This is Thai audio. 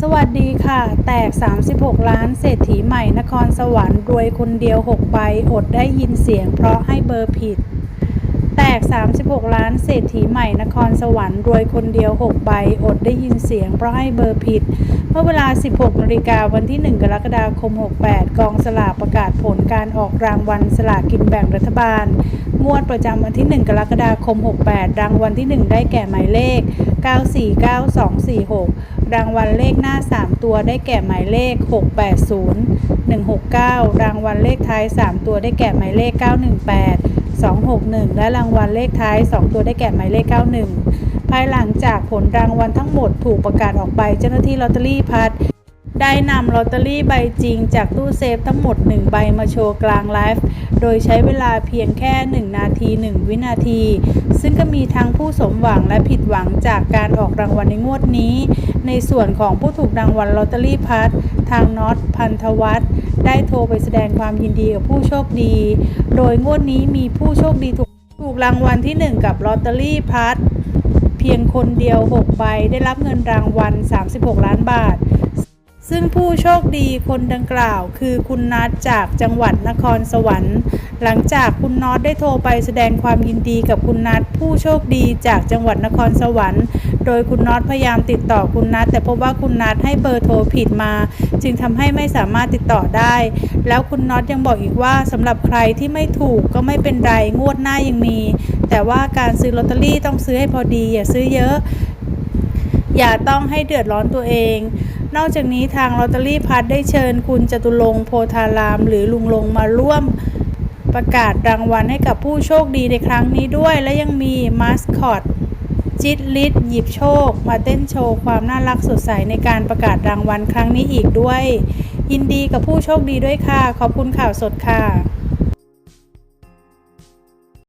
สวัสดีค่ะ แตก 36 ล้านเศรษฐีใหม่นครสวรรค์รวยคนเดียว 6 ใบ อดได้ยินเสียงเพราะให้เบอร์ผิด แตก 36 ล้านเศรษฐีใหม่นครสวรรค์รวยคนเดียว 6 ใบ อดได้ยินเสียงเพราะให้เบอร์ผิด เมื่อเวลา 16นาฬิกาวันที่ 1 กรกฎาคม 68 กองสลากประกาศผลการออกรางวัลสลากกินแบ่งรัฐบาล งวดประจำวันที่ 1 กรกฎาคม 68 รางวัลที่ 1 ได้แก่หมายเลข 949246 รางวัลเลขหน้า 3 ตัวได้แก่หมายเลข 680 169 รางวัลเลขท้าย 3 ตัวได้แก่หมายเลข 918 261 และรางวัลเลขท้าย 2 ตัวได้แก่หมายเลข 91 ภายหลังจากผลรางวัลทั้งหมดถูกประกาศออกไปเจ้าหน้าที่ลอตเตอรี่พัด ได้นำลอตเตอรี่ใบจริงจากตู้เซฟทั้งหมด 1 ใบมาโชว์กลางไลฟ์ โดยใช้เวลาเพียงแค่ 1 นาที 1 วินาที ซึ่งก็มีทั้งผู้สมหวังและผิดหวังจากการออกรางวัลในงวดนี้ ในส่วนของผู้ถูกรางวัลลอตเตอรี่พัดทางน็อตพันธวัฒน์ได้โทรไปแสดงความยินดีกับผู้โชคดี โดยงวดนี้มีผู้โชคดีถูกถูกรางวัลที่ 1 กับลอตเตอรี่พัดเพียงคนเดียว 6 ใบได้รับเงินรางวัล 36 ล้านบาท ซึ่งผู้โชคดีคนดังกล่าว คือคุณนัทจากจังหวัดนครสวรรค์ หลังจากคุณน็อตได้โทรไปแสดงความยินดีกับคุณนัทผู้โชคดีจากจังหวัดนครสวรรค์ โดยคุณน็อตพยายามติดต่อคุณนัทแต่พบว่าคุณนัทให้เบอร์โทรผิดมา จึงทำให้ไม่สามารถติดต่อได้ แล้วคุณน็อตยังบอกอีกว่าสำหรับใครที่ไม่ถูกก็ไม่เป็นไรงวดหน้ายังมี แต่ว่าการซื้อลอตเตอรี่ต้องซื้อให้พอดีอย่าซื้อเยอะ อย่าต้องให้เดือดร้อนตัวเอง นอกจากนี้ทางลอตเตอรี่พัดได้เชิญคุณจตุรงโพธาราม หรือลุงลงมาร่วมประกาศรางวัลให้กับผู้โชคดีในครั้งนี้ด้วย และยังมีมาสคอตจิตลิศหยิบโชค มาเต้นโชว์ความน่ารักสดใสในการประกาศรางวัลครั้งนี้อีกด้วย ยินดีกับผู้โชคดีด้วยค่ะ ขอบคุณข่าวสดค่ะ